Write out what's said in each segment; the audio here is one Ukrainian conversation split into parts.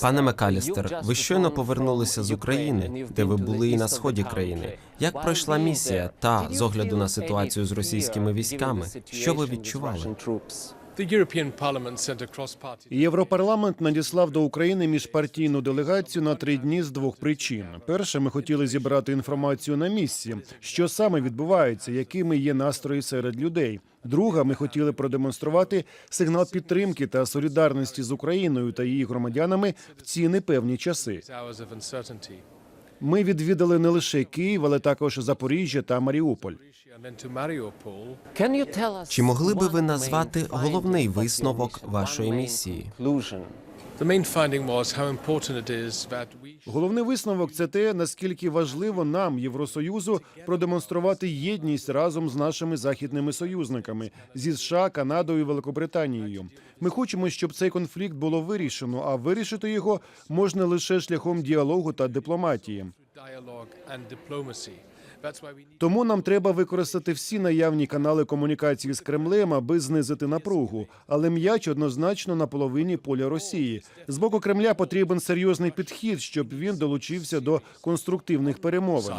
Пане Макалістер, ви щойно повернулися з України, де ви були і на сході країни. Як пройшла місія та з огляду на ситуацію з російськими військами? Що ви відчували? Європарламент надіслав до України міжпартійну делегацію на три дні з двох причин. Перше, ми хотіли зібрати інформацію на місці, що саме відбувається, якими є настрої серед людей. Друга, ми хотіли продемонструвати сигнал підтримки та солідарності з Україною та її громадянами в ці непевні часи. Ми відвідали не лише Київ, але також Запоріжжя та Маріуполь. Чи могли би ви назвати головний висновок вашої місії? Головний висновок це те, наскільки важливо нам, Євросоюзу, продемонструвати єдність разом з нашими західними союзниками зі США, Канадою і Великобританією. Ми хочемо, щоб цей конфлікт було вирішено, а вирішити його можна лише шляхом діалогу та дипломатії. Тому нам треба використати всі наявні канали комунікації з Кремлем, аби знизити напругу. Але м'яч однозначно на половині поля Росії. З боку Кремля потрібен серйозний підхід, щоб він долучився до конструктивних перемовин.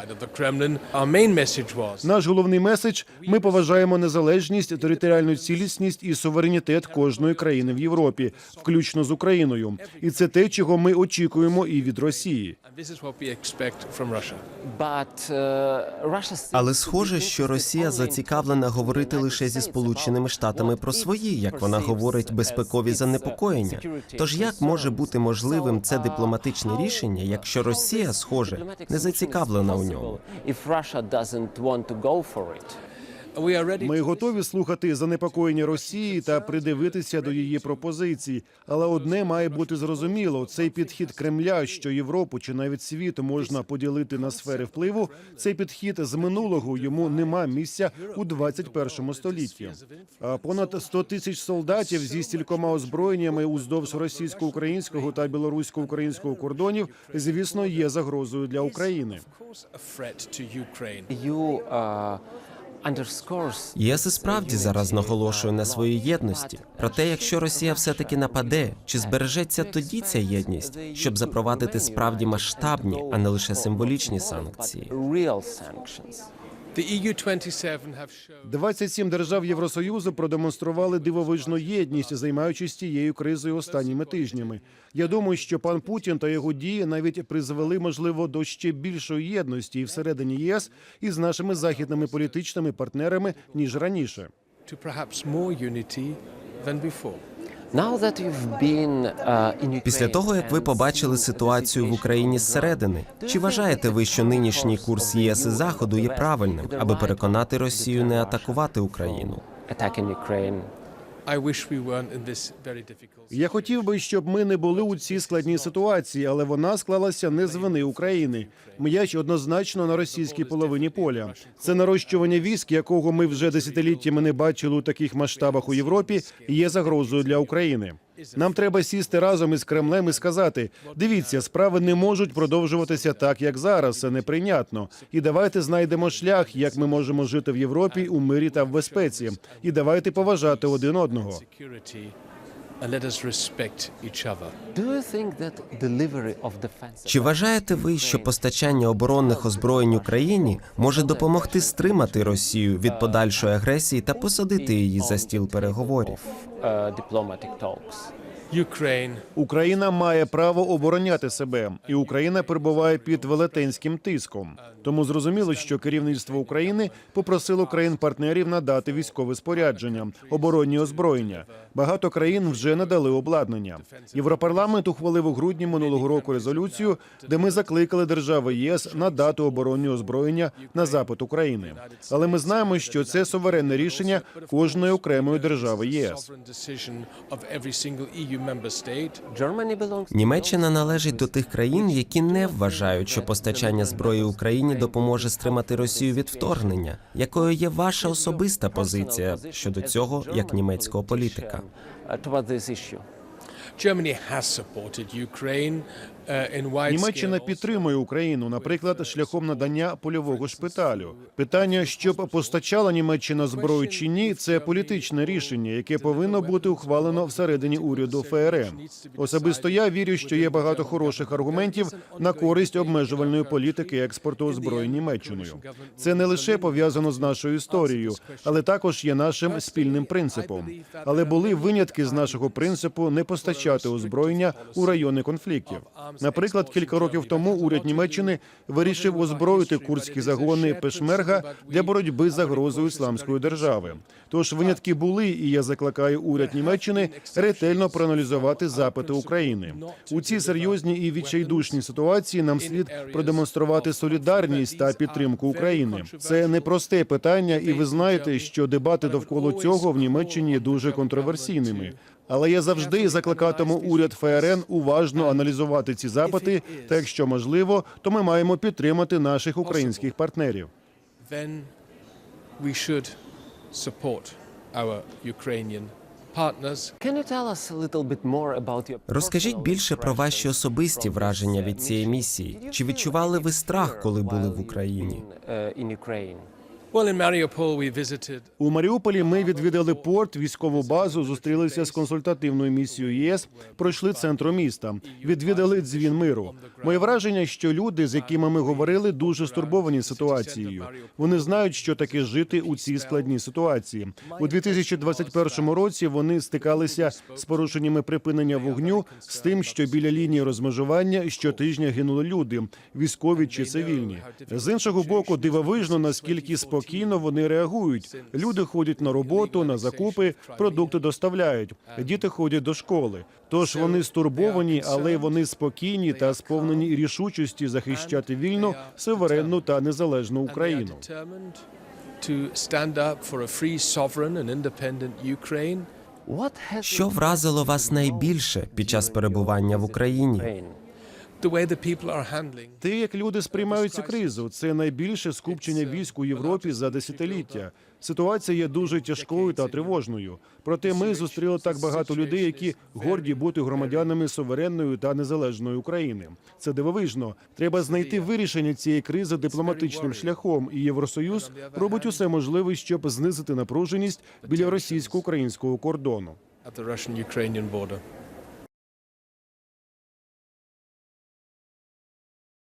Наш головний меседж: ми поважаємо незалежність, територіальну цілісність і суверенітет кожної країни в Європі, включно з Україною. І це те, чого ми очікуємо і від Росії. and this Але схоже, що Росія зацікавлена говорити лише зі Сполученими Штатами про свої, як вона говорить, безпекові занепокоєння. Тож як може бути можливим це дипломатичне рішення, якщо Росія, схоже, не зацікавлена у ньому? Ми готові слухати занепокоєння Росії та придивитися до її пропозицій. Але одне має бути зрозуміло: цей підхід Кремля, що Європу чи навіть світ можна поділити на сфери впливу. Цей підхід з минулого йому нема місця у 21 столітті. А понад 100 тисяч солдатів зі стількома озброєннями уздовж російсько-українського та білорусько-українського кордонів, звісно, є загрозою для України. ЄС і справді зараз наголошує на своїй єдності. Проте, якщо Росія все-таки нападе, чи збережеться тоді ця єдність, щоб запровадити справді масштабні, а не лише символічні санкції? The EU 27 27 держав Євросоюзу продемонстрували дивовижну єдність, займаючись цією кризою останніми тижнями. Я думаю, що пан Путін та його дії навіть призвели, можливо, до ще більшої єдності і всередині ЄС і з нашими західними політичними партнерами ніж раніше. Before. Після того, як ви побачили ситуацію в Україні зсередини, чи вважаєте ви, що нинішній курс ЄС і Заходу є правильним, аби переконати Росію не атакувати Україну? Я хотів би, щоб ми не були у цій складній ситуації, але вона склалася не з вини України. М'яч однозначно на російській половині поля. Це нарощування військ, якого ми вже десятиліттями не бачили у таких масштабах у Європі, є загрозою для України. Нам треба сісти разом із Кремлем і сказати: дивіться, справи не можуть продовжуватися так, як зараз. Це неприйнятно. І давайте знайдемо шлях, як ми можемо жити в Європі у мирі та в безпеці. І давайте поважати один одного. Чи вважаєте ви, що постачання оборонних озброєнь Україні може допомогти стримати Росію від подальшої агресії та посадити її за стіл переговорів? Україна має право обороняти себе, і Україна перебуває під велетенським тиском. Тому зрозуміло, що керівництво України попросило країн-партнерів надати військове спорядження, оборонні озброєння. Багато країн вже надали обладнання. Європарламент ухвалив у грудні минулого року резолюцію, де ми закликали держави єС надати оборонні озброєння на запит України. Але ми знаємо, що це суверенне рішення кожної окремої держави ЄС. Німеччина належить до тих країн, які не вважають, що постачання зброї Україні допоможе стримати Росію від вторгнення. Якою є ваша особиста позиція щодо цього, як німецького політика? Wide Німеччина підтримує Україну, наприклад, шляхом надання польового шпиталю. Питання, щоб постачала Німеччина зброю чи ні, це політичне рішення, яке повинно бути ухвалено всередині уряду ФРН. Особисто я вірю, що є багато хороших аргументів на користь обмежувальної політики експорту озброєнь Німеччиною. Це не лише пов'язано з нашою історією, але також є нашим спільним принципом. Але були винятки з нашого принципу не постачати озброєння у райони конфліктів. Наприклад, кілька років тому уряд Німеччини вирішив озброїти курдські загони Пешмерга для боротьби з загрозою ісламської держави. Тож винятки були, і я закликаю уряд Німеччини ретельно проаналізувати запити України. У цій серйозній і відчайдушній ситуації нам слід продемонструвати солідарність та підтримку України. Це непросте питання, і ви знаєте, що дебати довкола цього в Німеччині є дуже контроверсійними. Але я завжди закликатиму уряд ФРН уважно аналізувати ці запити. Та якщо можливо, то ми маємо підтримати наших українських партнерів. Розкажіть більше про ваші особисті враження від цієї місії. Чи відчували ви страх, коли були в Україні? У Маріуполі ми відвідали порт, військову базу, зустрілися з консультативною місією ЄС, пройшли центром міста, відвідали дзвін миру. Моє враження, що люди, з якими ми говорили, дуже стурбовані ситуацією. Вони знають, що таке жити у цій складній ситуації. У 2021 році вони стикалися з порушеннями припинення вогню, з тим, що біля лінії розмежування щотижня гинули люди, військові чи цивільні. З іншого боку, дивовижно наскільки спокійно вони реагують. Люди ходять на роботу, на закупи, продукти доставляють. Діти ходять до школи. Тож вони стурбовані, але вони спокійні та сповнені рішучості захищати вільну, суверенну та незалежну Україну. Що вразило вас найбільше під час перебування в Україні? Те, як люди сприймають цю кризу, це найбільше скупчення військ у Європі за десятиліття. Ситуація є дуже тяжкою та тривожною. Проте ми зустріли так багато людей, які горді бути громадянами суверенної та незалежної України. Це дивовижно. Треба знайти вирішення цієї кризи дипломатичним шляхом. І Євросоюз робить усе можливе, щоб знизити напруженість біля російсько-українського кордону.